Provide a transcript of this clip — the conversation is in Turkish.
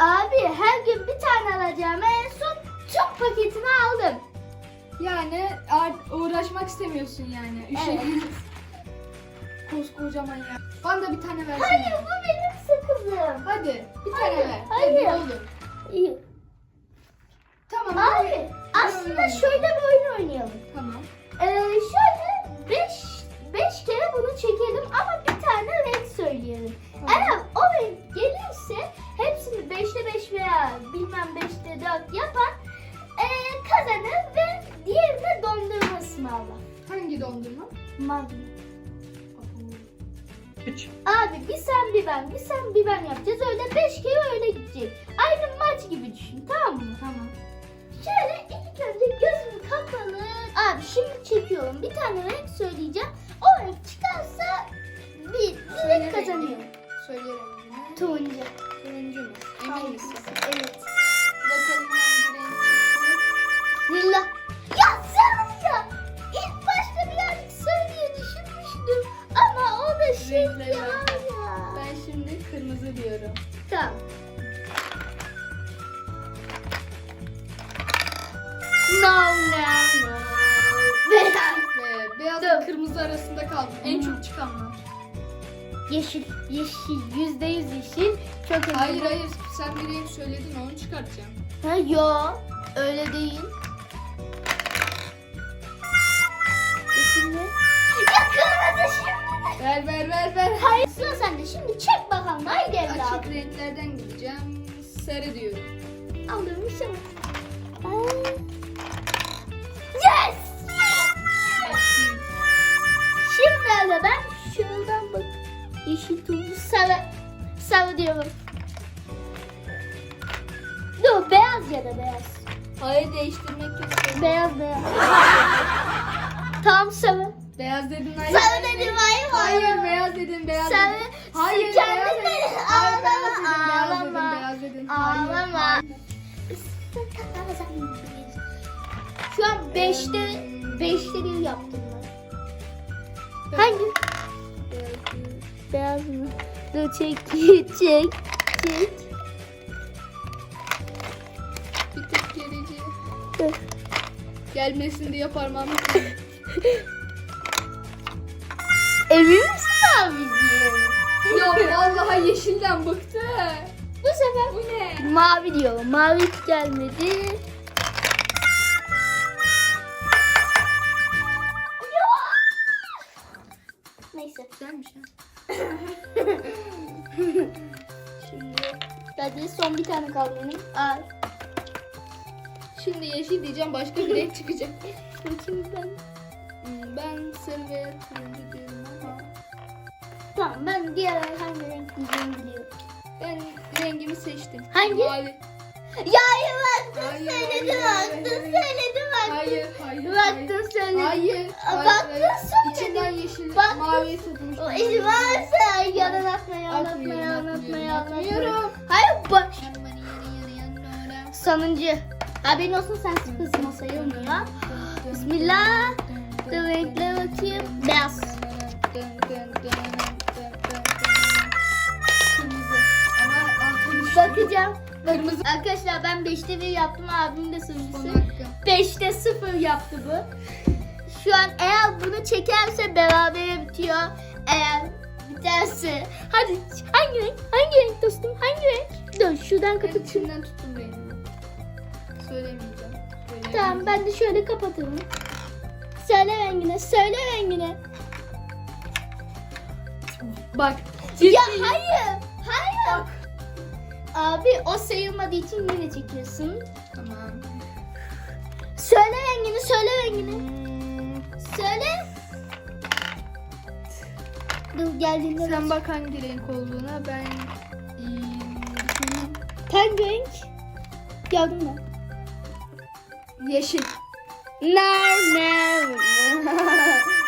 Abi her gün bir tane alacağım. En son tüm paketini aldım. Yani uğraşmak istemiyorsun yani. Üşeniyorsun. Koskocaman ya. Bana da bir tane versene. Hayır bu benim sakızım. Hadi bir tane ver. hayır. Hadi, ne. İyi. Tamam. Abi hadi. aslında şöyle bir oyun oynayalım. Tamam. Ee, şu ısmarlar. Hangi dondurma? Magnum. 3. Abi bir sen bir ben, bir sen bir ben yapacağız. Öyle 5 kere öyle gidecek. Aynı maç gibi düşün tamam mı? Tamam. Şöyle ilk önce gözüm kapalı. Abi şimdi çekiyorum. Bir tane renk söyleyeceğim. Kırmızı diyorum. Tamam. No, no, no. Beyaz. Ve beyaz Dur. kırmızı arasında kaldım. En çok çıkanlar. Yeşil, yeşil, yüzde yüz yeşil. Çok eminim. Hayır hayır sen bir renk söyledin onu çıkartacağım. Ha, yo, öyle değil. Yeşil mi? Ya. Ver ver ver ver. Hayır sıra sende. Şimdi çek bakalım. Haydi evladım. Açık renklerden gideceğim. Sarı diyorum. Aldım şu. Yes! Şimdi de ben şuradan bak. Yeşil turuncu sarı. Sarı diyorum. Dur beyaz ya da beyaz. Hayır değiştirmek yok. Beyaz beyaz. Tam sarı. Beyaz dedin hayır. Sarı dedim hayır Hayır beyaz dedin beyaz Sarı. dedin. Hayır Sen beyaz dedin. Hayır beyaz Ağlama, beyaz. Hayır, Ağlama. Şu an 5'te 5'te bir yaptım ben. Hangi? Beyaz mı? Dur çek çek çek. Bir tık gerici. Gelmesin diye parmağımı Emin misin abiciğim? Ya vallahi yeşilden bıktı. Bu sefer Bu ne? mavi diyorum. Mavi hiç gelmedi. Neyse. Güzelmiş ha. Şimdi hadi son bir tane kaldı benim. Ay. Şimdi yeşil diyeceğim başka bir renk çıkacak. Bakayım ben. Hmm, Ben sarı ve turuncu Tamam ben diğer hangi renk diyeceğimi biliyorum. ben rengimi seçtim. Hangi? Mavi. Ya baktın Hayır, söyledim hayır, baktın hayır, söyledim baktın. Hayır, hayır. Baktın söyledim. Hayır, hayır, baktın hayır. söyledim. İçinden yeşil, Baktın. mavi tutmuş. O işi varsa yalan Atmıyorum, anlatmayı atmıyorum, anlatmayı. atmıyorum. Hayır bak. Sonuncu. Haberin olsun sen sıfırsın o sayılmıyor. Bismillah. Dur renkle bakayım. Beyaz. Kırmızı. Bakacağım. Kırmızı. Arkadaşlar ben 5'te 1 yaptım. Abim de Son sonuncusu. hakkım. 5'te 0 yaptı bu. Şu an eğer bunu çekerse berabere bitiyor. Eğer biterse. Hadi hangi renk? Hangi renk dostum? Hangi renk? Dur şuradan Ben kapatayım. içimden tuttum rengini. Söylemeyeceğim. Söylemeyeceğim. Tamam ben de şöyle kapatalım. Söyle rengine, söyle rengine. Bak. Ya hayır, hayır. Abi o sayılmadığı için yine çekiyorsun. Tamam. Söyle rengini, söyle rengini. Söyle. Dur geldiğinde Sen bak hangi renk olduğuna ben düşüneyim. Hangi renk? Gördün mü? yeşil. No, no.